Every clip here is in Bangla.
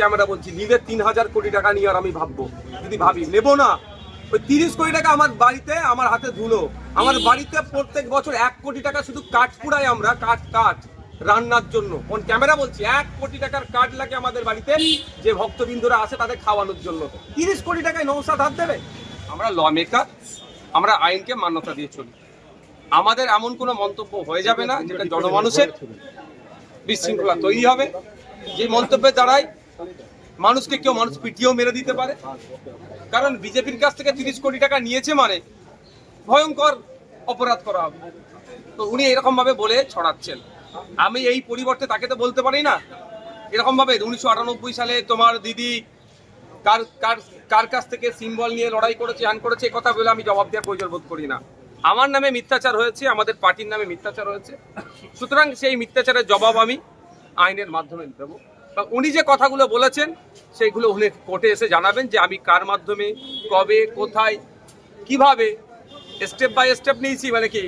ক্যামেরা বলছি নিলে তিন হাজার কোটি টাকা নিয়ে আর আমি ভাববো। যদি ভাবি নেব না। ওই তিরিশ কোটি টাকা আমার বাড়িতে আমার হাতে ধুলো। আমার বাড়িতে প্রত্যেক বছর এক কোটি টাকা শুধু কাঠ পুড়াই আমরা কাঠ কাঠ রান্নার জন্য। কোন ক্যামেরা বলছি এক কোটি টাকার কাঠ লাগে আমাদের বাড়িতে। যে ভক্তবৃন্দরা আসে তাদের খাওয়ানোর জন্য। তিরিশ কোটি টাকায় নৌসাদ হাত দেবে? আমরা ল মেকার আমরা আইনকে মান্যতা দিয়ে চলি। আমাদের এমন কোনো মন্তব্য হয়ে যাবে না যেটা জনমানুষের বিশৃঙ্খলা তৈরি হবে। যে মন্তব্যের দ্বারাই মানুষকে কেউ মানুষ পিটিয়েও মেরে দিতে পারে। কারণ বিজেপির কাছ থেকে তিরিশ কোটি টাকা নিয়েছে মানে ভয়ঙ্কর অপরাধ করা হবে। তো উনি এরকম ভাবে বলে ছড়াচ্ছেন। আমি এই পরিবর্তে তাকে তো বলতে পারি না। এরকম ভাবে উনিশশো আটানব্বই সালে তোমার দিদি কার কার কার কাছ থেকে সিম্বল নিয়ে লড়াই করেছে হ্যান করেছে কথা বলে আমি জবাব দেওয়ার প্রয়োজন বোধ করি না। আমার নামে মিথ্যাচার হয়েছে, আমাদের পার্টির নামে মিথ্যাচার হয়েছে। সুতরাং সেই মিথ্যাচারের জবাব আমি আইনের মাধ্যমে দেবো। বা উনি যে কথাগুলো বলেছেন, সেইগুলো উনি কোর্টে এসে জানাবেন যে আমি কার মাধ্যমে, কবে, কোথায়, কীভাবে স্টেপ বাই স্টেপ নিয়েছি মানে কি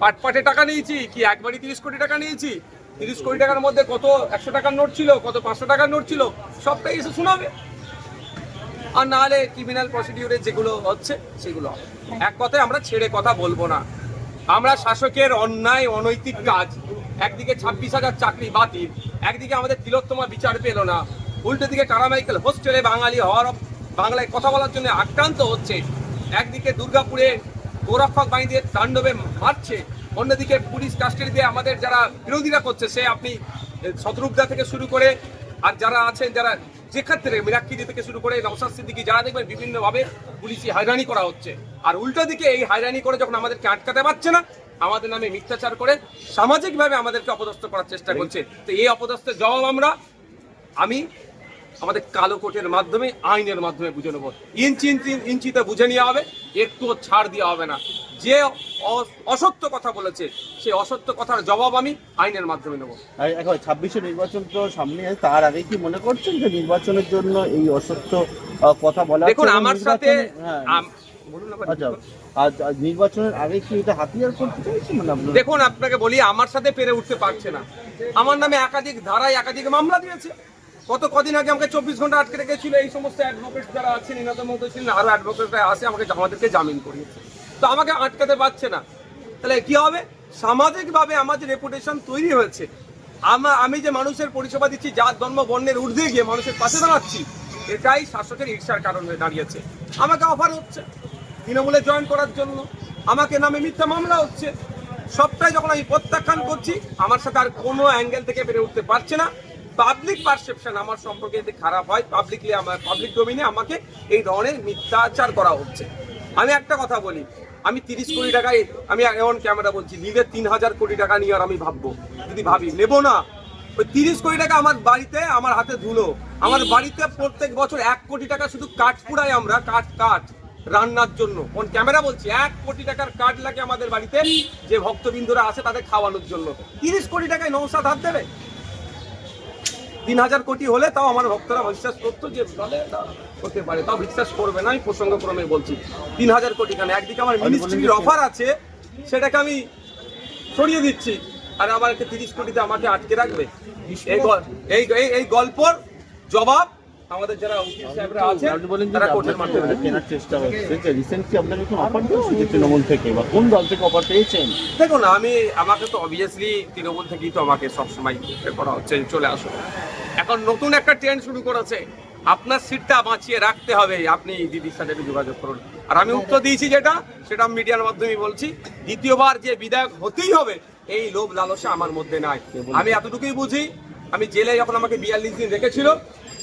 পাট পাটে টাকা নিয়েছি, কি একবারই তিরিশ কোটি টাকা নিয়েছি, তিরিশ কোটি টাকার মধ্যে কত একশো টাকার নোট ছিল, কত পাঁচশো টাকার নোট ছিল, সবটাই এসে শোনাবে। আর নাহলে ক্রিমিনাল প্রসিডিউরে যেগুলো হচ্ছে, সেগুলো এক কথায় আমরা ছেড়ে কথা বলব না। আমরা শাসকের অন্যায়, অনৈতিক কাজ একদিকে ছাব্বিশ হাজার চাকরি বাতিল, একদিকে আমাদের তিলোত্তমা বিচার পেল না। উল্টো দিকে কারামাইকেল হোস্টেলে বাঙালি হওয়ার বাংলায় কথা বলার জন্য আক্রান্ত হচ্ছে। একদিকে দুর্গাপুরে গোরক্ষক বাহিনীদের তাণ্ডবে মারছে, অন্যদিকে পুলিশ কাস্টাডিতে আমাদের যারা বিরোধীরা করছে, সে আপনি শত্রুঘ্না থেকে শুরু করে, আর যারা আছেন, যারা যে ক্ষেত্রে মিরাক্কিদি থেকে শুরু করে নওশাদ সিদ্দিকি যারা দেখবেন বিভিন্নভাবে পুলিশি হয়রানি করা হচ্ছে। আর উল্টো দিকে এই হয়রানি করে যখন আমাদেরকে আটকাতে পারছে না, আমাদের নামে মিথ্যাচার করে সামাজিকভাবে আমাদেরকে অপদস্থ করার চেষ্টা করছে। তো এই অপদস্থের জবাব আমরা, আমি আমাদের কালো কোটের মাধ্যমে, আইনের মাধ্যমে বুঝে নেব। ইঞ্চি ইঞ্চি ইঞ্চিতে বুঝে নেওয়া হবে, একটুও ছাড় দেওয়া হবে না। যে অসত্য কথা বলেছে সেই অসত্য কথার জবাব আমি আইনের মাধ্যমে নেব। এখন ছাব্বিশে নির্বাচন তো সামনে আছে তার আগে কি মনে করছেন যে নির্বাচনের জন্য এই অসত্য কথা বলা দেখুন আমার সাথে হ্যাঁ, আচ্ছা নির্বাচনের আগে কি এটা হাতিয়ার করতে চাইছে মানে দেখুন আপনাকে বলি আমার সাথে পেরে উঠতে পারছে না। আমার নামে একাধিক ধারায় একাধিক মামলা দিয়েছে। কত কদিন আগে আমাকে চব্বিশ ঘণ্টা আটকে রেখেছিল এই সমস্ত অ্যাডভোকেট যারা আছেন এনাদের মধ্যে ছিলেন আরও অ্যাডভোকেটরা আসে আমাকে আমাদেরকে জামিন করিয়েছে। তো আমাকে আটকাতে পারছে না। তাহলে কি হবে? সামাজিকভাবে আমার যে রেপুটেশন তৈরি হয়েছে, আমা আমি যে মানুষের পরিষেবা দিচ্ছি, জাত, ধর্ম, বর্ণের ঊর্ধ্বে গিয়ে মানুষের পাশে দাঁড়াচ্ছি, এটাই শাসকের ঈর্ষার কারণ হয়ে দাঁড়িয়েছে। আমাকে অফার হচ্ছে তৃণমূলে জয়েন করার জন্য। আমাকে নামে মিথ্যা মামলা হচ্ছে। সবটাই যখন আমি প্রত্যাখ্যান করছি, আমার সাথে আর কোনো অ্যাঙ্গেল থেকে বেড়ে উঠতে পারছে না। পাবলিক পারসেপশন আমার সম্পর্কে যদি খারাপ হয় পাবলিকলি আমার পাবলিক ডোমিনে আমাকে এই ধরনের মিথ্যাচার করা হচ্ছে। আমি একটা কথা বলি আমি তিরিশ কোটি টাকায়, আমি এমন ক্যামেরা বলছি নিলে তিন হাজার কোটি টাকা নিয়ে আর আমি ভাববো, যদি ভাবি। নেব না। ওই তিরিশ কোটি টাকা আমার বাড়িতে, আমার হাতে ধুলো। আমার বাড়িতে প্রত্যেক বছর এক কোটি টাকা শুধু কাঠ পুড়াই আমরা, কাঠ কাঠ রান্নার জন্য। কোন ক্যামেরা বলছি, এক কোটি টাকার কাঠ লাগে আমাদের বাড়িতে, যে ভক্তবিন্দুরা আসে তাদের খাওয়ানোর জন্য। তিরিশ কোটি টাকায় নৌসাদ হাত দেবে? তিন হাজার কোটি হলে তাও আমার ভক্তরা বিশ্বাস করতো যে দলে হতে পারে। তাও বিশ্বাস করবে না আমি প্রসঙ্গক্রমে বলছি। তিন হাজার কোটি কেন? একদিকে আমার মিনিস্ট্রির অফার আছে সেটাকে আমি সরিয়ে দিচ্ছি। আর আমার একটা তিরিশ কোটিতে আমাকে আটকে রাখবে। এই গল- এই এই- এই গল্পর জবাব আমাদের যারা উকিল সাহেবরা আছেন তারা কোর্টের মাধ্যমে কেনার চেষ্টা হচ্ছে যে রিসেন্টলি আপনাকে কোনো অফার দেওয়া হয়েছে তৃণমূল থেকে বা কোন দল থেকে অফার পেয়েছেন? দেখুন আমি আমাকে তো অবভিয়াসলি তৃণমূল থেকেই তো আমাকে সবসময় করা হচ্ছে চলে আসুন। এখন নতুন একটা ট্রেন্ড শুরু করেছে। আপনার সিটটা বাঁচিয়ে রাখতে হবে আপনি দিদির সাথে একটু যোগাযোগ করুন। আর আমি উত্তর দিয়েছি যেটা সেটা আমি মিডিয়ার মাধ্যমে বলছি। দ্বিতীয়বার যে বিধায়ক হতেই হবে এই লোভ লালসা আমার মধ্যে নাই। আমি এতটুকুই বুঝি আমি জেলে যখন আমাকে বিয়াল্লিশ দিন রেখেছিল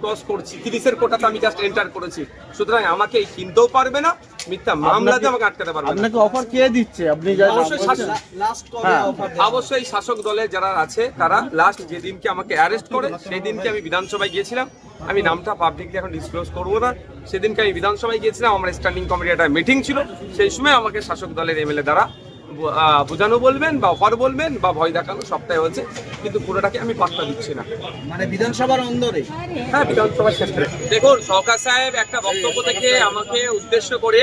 ক্রস করছি। তিরিশের কোটাতে আমি জাস্ট এন্টার করেছি। সুতরাং আমাকে এই কিনতেও পারবে না মিথ্যা মামলাতে আমাকে আটকাতে পারবে আপনাকে অফার কে দিচ্ছে? আপনি অবশ্যই হ্যাঁ। অবশ্যই শাসক দলের যারা আছে তারা লাস্ট যেদিনকে আমাকে অ্যারেস্ট করে সেই দিনকে আমি বিধানসভায় গিয়েছিলাম। আমি নামটা পাবলিকলি এখন ডিসক্লোজ করব না। সেদিনকে আমি বিধানসভায় গিয়েছিলাম আমার স্ট্যান্ডিং কমিটির একটা মিটিং ছিল। সেই সময় আমাকে শাসক দলের এমএলএ দ্বারা বোঝানো বলবেন বা অফার বলবেন বা ভয় দেখানো সবটাই হচ্ছে কিন্তু পুরোটাকে আমি পাত্তা দিচ্ছি না। মানে বিধানসভার অন্দরে? হ্যাঁ বিধানসভার শেষ করে দেখুন সরকার সাহেব একটা বক্তব্য থেকে আমাকে উদ্দেশ্য করে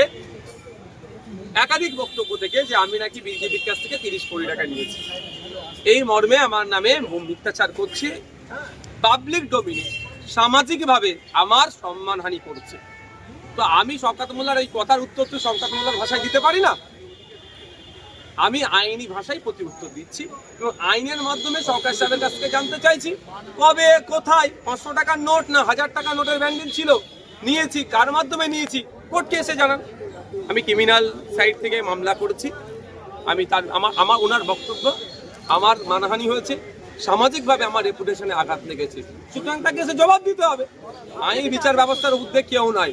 একাধিক বক্তব্য থেকে যে আমি নাকি বিজেপির কাছ থেকে তিরিশ কোটি টাকা নিয়েছি। এই মর্মে আমার নামে মিথ্যাচার করছে পাবলিক ডোমিনে সামাজিকভাবে আমার সম্মানহানি করছে। তো আমি শওকাত মোল্লার এই কথার উত্তর তো শওকাত মোল্লার ভাষায় দিতে পারি না? আমি আইনি ভাষায় প্রতি উত্তর দিচ্ছি এবং আইনের মাধ্যমে সরকার সাহেবের কাছ থেকে জানতে চাইছি কবে, কোথায়, পাঁচশো টাকার নোট না হাজার টাকা নোটের ব্যান্ডিল ছিল? নিয়েছি, কার মাধ্যমে নিয়েছি? কোর্টকে এসে জানান। আমি ক্রিমিনাল সাইড থেকে মামলা করেছি। আমি তার, আমার আমার, ওনার বক্তব্য আমার মানহানি হয়েছে। সামাজিকভাবে আমার রেপুটেশনে আঘাত লেগেছে। সুতরাং তাকে এসে জবাব দিতে হবে। আইন বিচার ব্যবস্থার উদ্বেগ কেউ নয়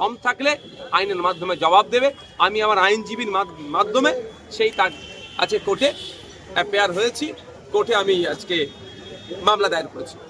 কম থাকলে আইনের মাধ্যমে জবাব দেবে। আমি আমার আইনজীবীর মাধ- মাধ্যমে সেই তার আছে কোর্টে অ্যাপেয়ার হয়েছি। কোর্টে আমি আজকে মামলা দায়ের করেছি।